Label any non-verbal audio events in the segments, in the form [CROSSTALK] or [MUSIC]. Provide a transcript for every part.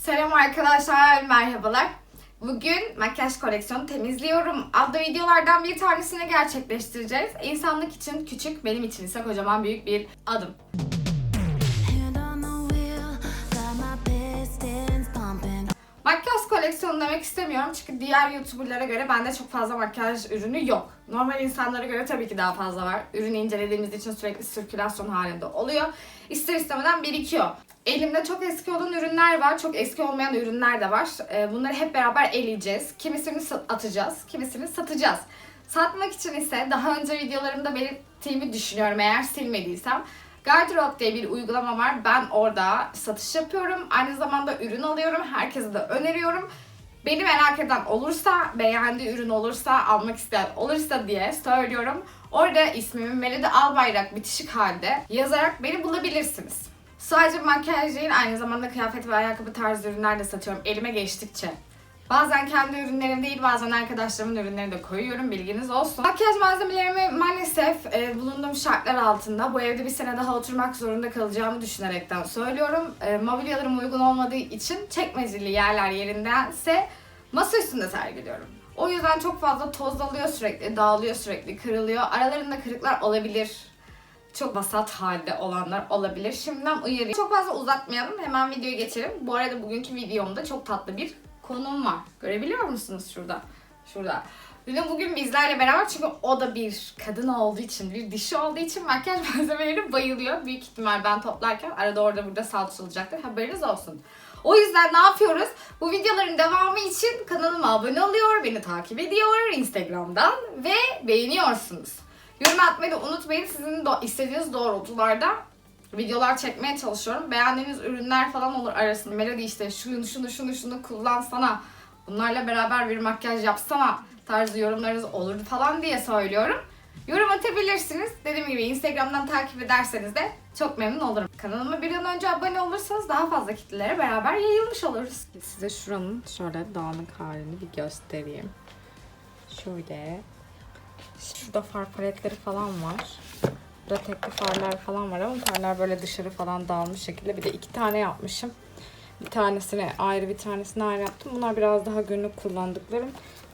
Selam arkadaşlar, merhabalar. Bugün makyaj koleksiyonu temizliyorum adlı videolardan bir tanesini gerçekleştireceğiz. İnsanlık için küçük, benim için ise kocaman büyük bir adım. Koleksiyonu demek istemiyorum çünkü diğer YouTuber'lara göre bende çok fazla makyaj ürünü yok. Normal insanlara göre tabii ki daha fazla var. Ürünü incelediğimiz için sürekli sirkülasyon halinde oluyor. İster istemeden birikiyor. Elimde çok eski olan ürünler var, çok eski olmayan ürünler de var. Ee, Bunları hep beraber eleyeceğiz. Kimisini atacağız, kimisini satacağız. Satmak için ise daha önce videolarımda belirttiğimi düşünüyorum eğer silmediysem. Gardrop diye bir uygulama var. Ben orada satış yapıyorum. Aynı zamanda ürün alıyorum. Herkese de öneriyorum. Beni merak eden olursa, beğendiği ürün olursa, almak isteyen olursa diye söylüyorum. Orada ismimi Melody Albayrak bitişik halde yazarak beni bulabilirsiniz. Sadece makyaj değil, aynı zamanda kıyafet ve ayakkabı tarzı ürünler de satıyorum elime geçtikçe. Bazen kendi ürünlerim değil, bazen arkadaşlarımın ürünlerini de koyuyorum, bilginiz olsun. Makyaj malzemelerimi maalesef e, bulunduğum şartlar altında bu evde bir sene daha oturmak zorunda kalacağımı düşünerekten söylüyorum. E, mobilyalarım uygun olmadığı için çekmeceli yerler yerindense masa üstünde sergiliyorum. O yüzden çok fazla toz alıyor sürekli, dağılıyor sürekli, kırılıyor. Aralarında kırıklar olabilir çok vasat halde olanlar olabilir. Şimdiden uyarayım. Çok fazla uzatmayalım. Hemen videoya geçelim. Bu arada bugünkü videomda çok tatlı bir konuğum var. Görebiliyor musunuz şurada? Şurada. Dün bugün bizlerle beraber çünkü o da bir kadın olduğu için, bir dişi olduğu için makyaj [LAUGHS] malzemelerine bayılıyor. Büyük ihtimal ben toplarken arada orada burada salçalayacaktır. Haberiniz olsun. O yüzden ne yapıyoruz? Bu videoların devamı için kanalıma abone oluyor, beni takip ediyor Instagram'dan ve beğeniyorsunuz. Yorum atmayı da unutmayın. Sizin de istediğiniz doğrultularda videolar çekmeye çalışıyorum. Beğendiğiniz ürünler falan olur arasında. Melody işte şunu şunu şunu şunu kullansana. Bunlarla beraber bir makyaj yapsana tarzı yorumlarınız olur falan diye söylüyorum. Yorum atabilirsiniz. Dediğim gibi Instagram'dan takip ederseniz de çok memnun olurum. Kanalıma bir an önce abone olursanız daha fazla kitlelere beraber yayılmış oluruz. Size şuranın şöyle dağınık halini bir göstereyim. Şöyle Şurada far paletleri falan var. Burada tekli farlar falan var ama farlar böyle dışarı falan dağılmış şekilde. Bir de iki tane yapmışım. Bir tanesini ayrı bir tanesini ayrı yaptım. Bunlar biraz daha günlük kullandıklarım.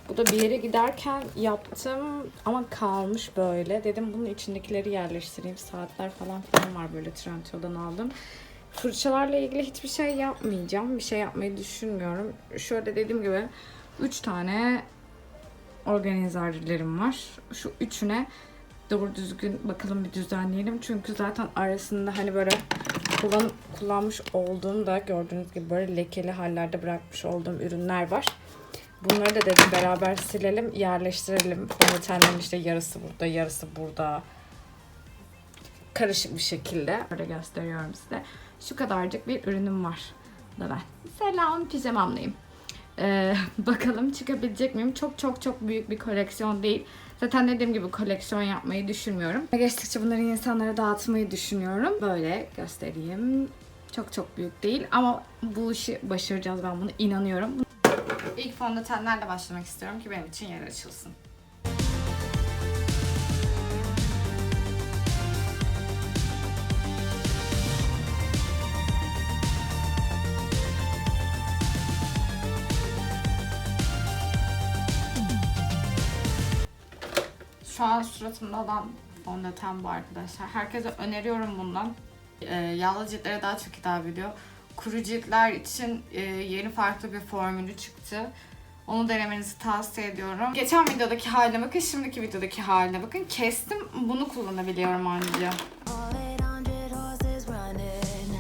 Bu da bir yere giderken yaptım ama kalmış böyle. Dedim bunun içindekileri yerleştireyim. Saatler falan falan var böyle Trendyol'dan aldım. Fırçalarla ilgili hiçbir şey yapmayacağım. Bir şey yapmayı düşünmüyorum. Şöyle dediğim gibi 3 tane organizörlerim var. Şu üçüne doğru düzgün bakalım bir düzenleyelim. Çünkü zaten arasında hani böyle kullan, kullanmış olduğum da gördüğünüz gibi böyle lekeli hallerde bırakmış olduğum ürünler var. Bunları da dedim beraber silelim, yerleştirelim. Fondötenlerin işte yarısı burada, yarısı burada. Karışık bir şekilde. Böyle gösteriyorum size. Şu kadarcık bir ürünüm var. Da ben. Selam, pijamamlıyım. Ee, [LAUGHS] bakalım çıkabilecek miyim? Çok çok çok büyük bir koleksiyon değil. Zaten dediğim gibi koleksiyon yapmayı düşünmüyorum. Geçtikçe bunları insanlara dağıtmayı düşünüyorum. Böyle göstereyim. Çok çok büyük değil ama bu işi başaracağız ben bunu inanıyorum. İlk fondötenlerle başlamak istiyorum ki benim için yer açılsın. Şu an suratımda olan fondöten bu arkadaşlar. Herkese öneriyorum bundan. Ee, yağlı ciltlere daha çok hitap ediyor. Kuru ciltler için e, yeni farklı bir formülü çıktı. Onu denemenizi tavsiye ediyorum. Geçen videodaki haline bakın, şimdiki videodaki haline bakın. Kestim, bunu kullanabiliyorum anca. All 800 horses running.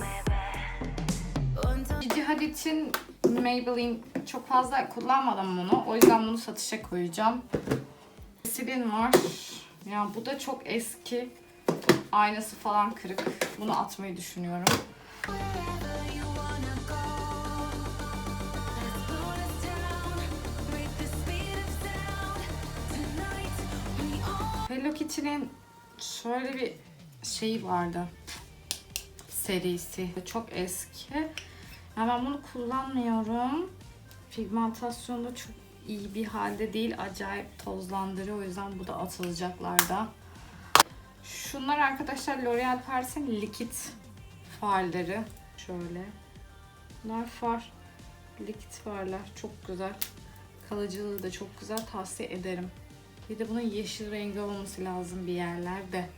Maybe. One time. Gigi Hadid'in Maybelline çok fazla kullanmadım bunu. O yüzden bunu satışa koyacağım. Silin var. Ya bu da çok eski. Aynası falan kırık. Bunu atmayı düşünüyorum. Hello Kitty'nin şöyle bir şeyi vardı. Serisi. Çok eski. Ya ben bunu kullanmıyorum. Pigmentasyonu çok iyi bir halde değil. Acayip tozlandırıyor. O yüzden bu da atılacaklarda. Şunlar arkadaşlar L'Oreal Paris'in likit farları. Şöyle. Bunlar far. Likit farlar. Çok güzel. Kalıcılığı da çok güzel. Tavsiye ederim. Bir de bunun yeşil rengi olması lazım bir yerlerde.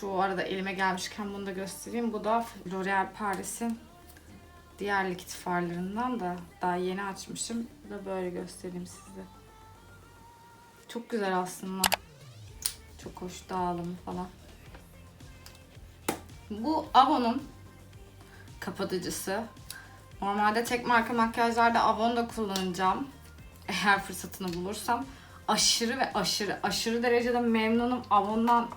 Şu arada elime gelmişken bunu da göstereyim. Bu da L'Oreal Paris'in diğer likit farlarından da daha yeni açmışım. Bu da böyle göstereyim size. Çok güzel aslında. Çok hoş dağılımı falan. Bu Avon'un kapatıcısı. Normalde tek marka makyajlarda Avon da kullanacağım. Eğer fırsatını bulursam. Aşırı ve aşırı aşırı derecede memnunum Avon'dan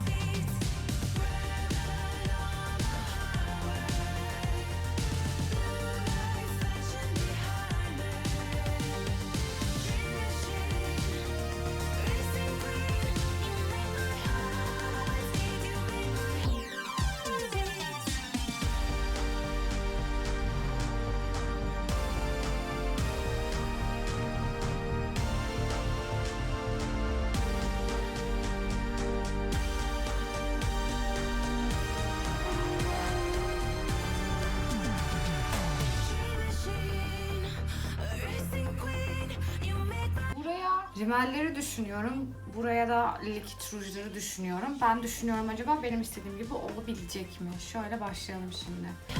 rimelleri düşünüyorum. Buraya da likit rujları düşünüyorum. Ben düşünüyorum acaba benim istediğim gibi olabilecek mi? Şöyle başlayalım şimdi.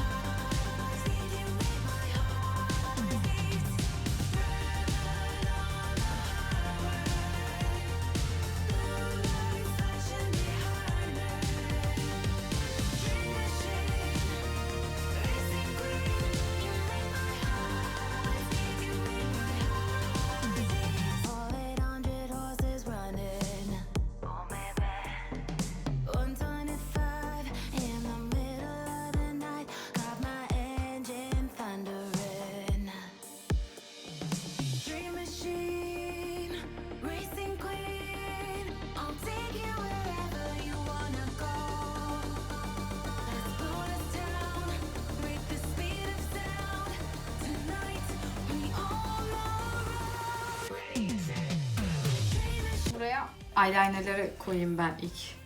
Eyelinerları koyayım ben ilk.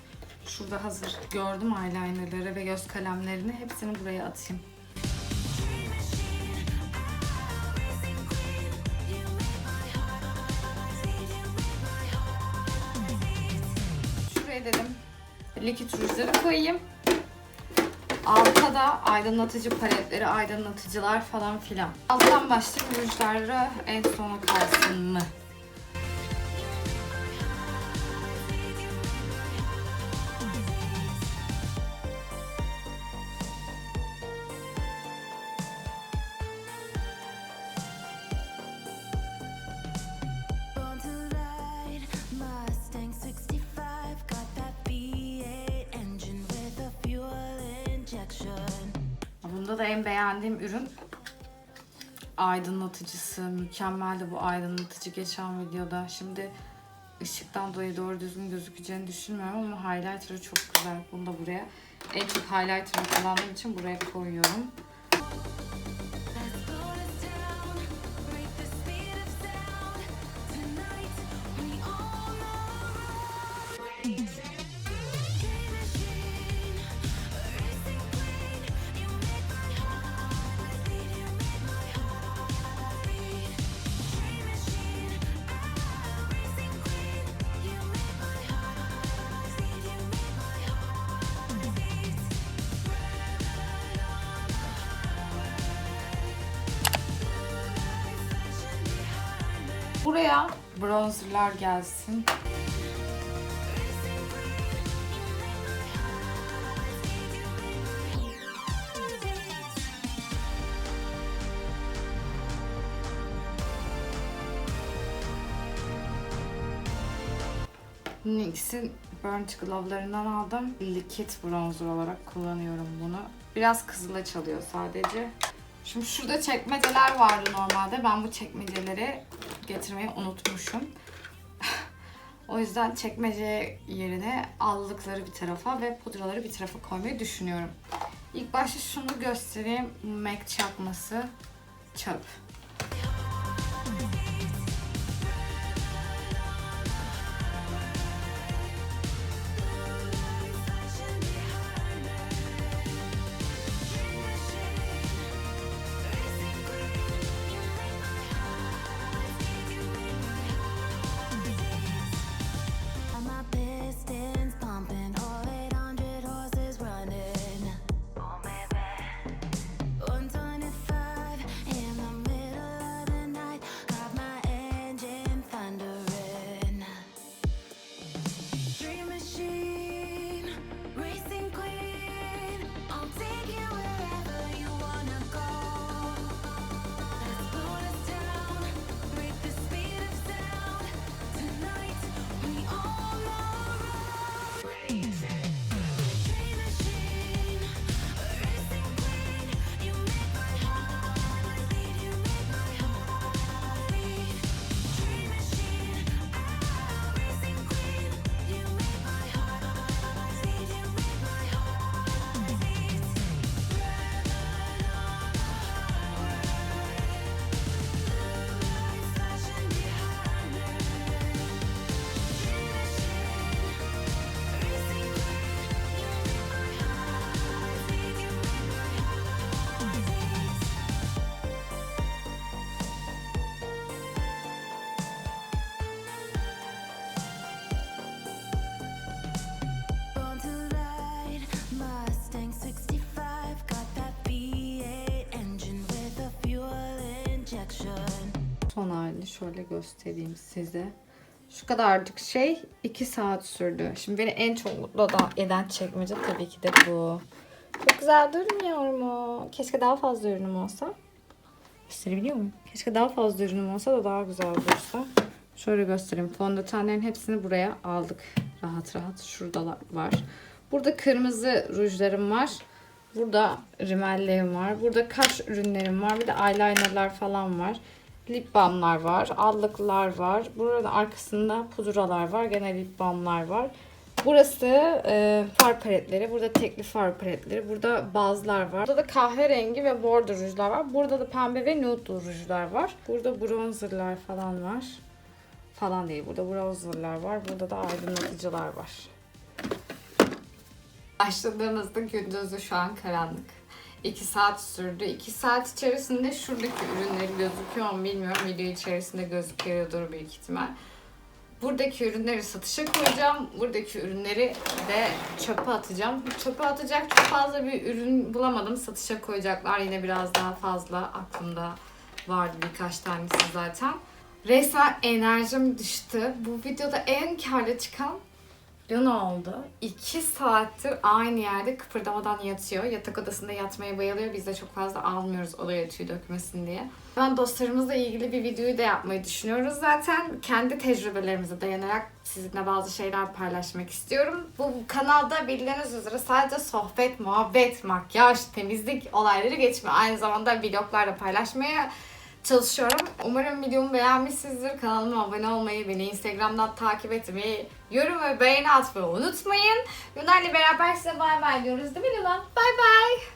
Şurada hazır gördüm eyelinerları ve göz kalemlerini. Hepsini buraya atayım. Şuraya dedim likit rujları koyayım. Altta da aydınlatıcı paletleri, aydınlatıcılar falan filan. Alttan başlayayım rujları en sona kalsın mı? Bunda da en beğendiğim ürün aydınlatıcısı. Mükemmeldi bu aydınlatıcı geçen videoda. Şimdi ışıktan dolayı doğru düzgün gözükeceğini düşünmüyorum ama highlighter'ı çok güzel. Bunu da buraya en çok highlighter'ı kullandığım için buraya koyuyorum. Buraya bronzerlar gelsin. NYX'in Burnt Glove'larından aldım. Likit bronzer olarak kullanıyorum bunu. Biraz kızıla çalıyor sadece. Şimdi şurada çekmeceler vardı normalde. Ben bu çekmeceleri getirmeyi unutmuşum. [LAUGHS] o yüzden çekmece yerine allıkları bir tarafa ve pudraları bir tarafa koymayı düşünüyorum. İlk başta şunu göstereyim. MAC çakması çöp. Son halini şöyle göstereyim size. Şu kadarcık şey 2 saat sürdü. Şimdi beni en çok mutlu eden çekmece tabii ki de bu. Çok güzel durmuyor mu? Keşke daha fazla ürünüm olsa. Gösterebiliyor muyum? Keşke daha fazla ürünüm olsa da daha güzel dursa. Şöyle göstereyim. Fondötenlerin hepsini buraya aldık. Rahat rahat. Şurada var. Burada kırmızı rujlarım var. Burada rimellerim var. Burada kaş ürünlerim var. Bir de eyelinerlar falan var. Lip balmlar var. Allıklar var. Burada arkasında pudralar var. Gene lip balmlar var. Burası e, far paletleri. Burada tekli far paletleri. Burada bazlar var. Burada da kahverengi ve bordo rujlar var. Burada da pembe ve nude rujlar var. Burada bronzerlar falan var. Falan değil. Burada bronzerlar var. Burada da aydınlatıcılar var. Başladığımızda gündüzü şu an karanlık. 2 saat sürdü. 2 saat içerisinde şuradaki ürünleri gözüküyor mu bilmiyorum. Video içerisinde gözüküyordur büyük ihtimal. Buradaki ürünleri satışa koyacağım. Buradaki ürünleri de çöpe atacağım. Çöpe atacak çok fazla bir ürün bulamadım. Satışa koyacaklar yine biraz daha fazla aklımda vardı birkaç tanesi zaten. Resmen enerjim düştü. Bu videoda en karlı çıkan Luna oldu. 2 saattir aynı yerde kıpırdamadan yatıyor. Yatak odasında yatmaya bayılıyor. Biz de çok fazla almıyoruz odaya tüy dökmesin diye. Ben dostlarımızla ilgili bir videoyu da yapmayı düşünüyoruz zaten. Kendi tecrübelerimize dayanarak sizinle bazı şeyler paylaşmak istiyorum. Bu kanalda bildiğiniz üzere sadece sohbet, muhabbet, makyaj, temizlik olayları geçmiyor. Aynı zamanda vloglarla paylaşmaya çalışıyorum. Umarım videomu beğenmişsinizdir. Kanalıma abone olmayı, beni Instagram'dan takip etmeyi, yorum ve beğeni atmayı unutmayın. Luna'yla beraber size bay bay diyoruz değil mi Luna? Bay bay.